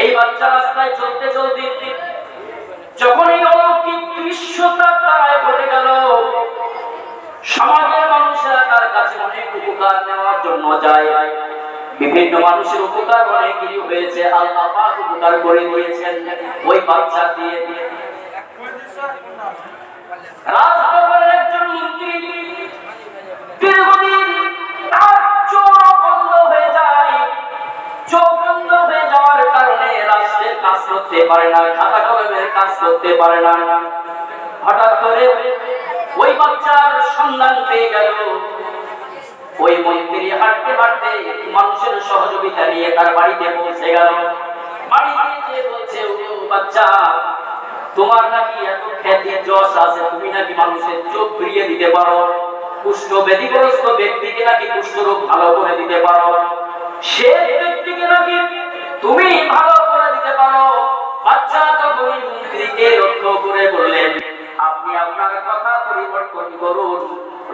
এই বাচ্চা রাস্তায় চলতে চলতে যখন এই অলৌকিক দৃশ্যটা তারায় ঘটে গেল, সমাজের মানুষেরা তার কাছে অনেক উপকার নেওয়ার জন্য যায়। বিভিন্ন মানুষের উপকার অনেকেরই হয়েছে। আল্লাহ পাক উপকার করে দিয়েছেন। ওই বাচ্চা দিয়ে রাজভবনের করতে পারে না খাতা কলমের কাজ করতে পারে না। হঠাৎ করে ওই বাচ্চার সন্ধান পেয়ে গেল। ওই হাঁটতে হাঁটতে মানুষের সহযোগিতা নিয়ে তার বাড়িতে পৌঁছে গেল। বাড়িতে যে বলছে, "ও বাচ্চা, তোমার নাকি এত খ্যাতির যশ আছে, তুমি নাকি মানুষের চোখ ফিরিয়ে দিতে পারো। ব্যক্তিকে নাকি রোগ ভালো করে দিতে পারো। সে নাকি তুমি ভালো মন্ত্রীকে লক্ষ্য করে বললেন, আপনি আপনার কথা পরিবর্তন করুন।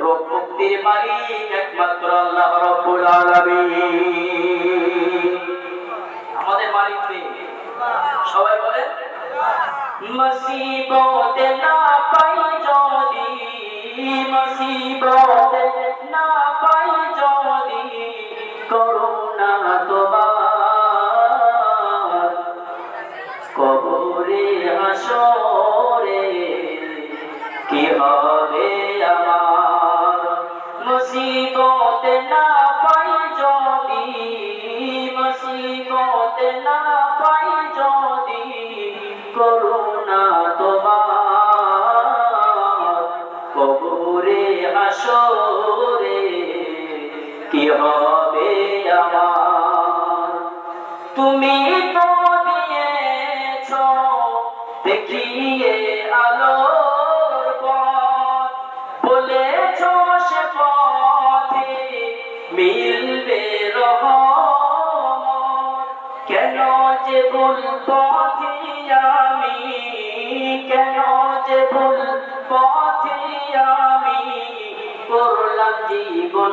রোগ মুক্তির মালিক একমাত্র আল্লাহ রব্বুল আলামিন। আমাদের মালিক কে? সবাই বলেন, মুসিবত না পাই যদি, মুসিবত না পাই হবে আমার। তুমি তো দিয়েছ, দেখিয়ে বলেছ সে পথে মিলবে রহমত। কেন যে ভুল পথে আমি, কেন যে ভুল পথে আমি করলাম জীবন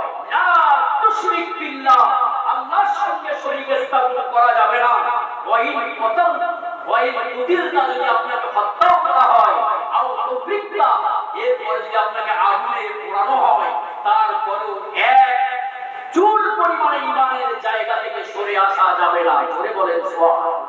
বিল্লাহ, আল্লাহর সঙ্গে শরীক স্থাপন করা যাবে না। ওয়াইন কতল ওয়াইন কুতিলতা যদি আপনাকে হত্যা করা হয়, আও তুফিকতা এরপরে যদি আপনাকে আগুনে পোড়ানো হয়, তারপরেও এক চুল পরিমাণে ইমানের জায়গা থেকে সরে আসা যাবে না। ধরে বলেন সুবহান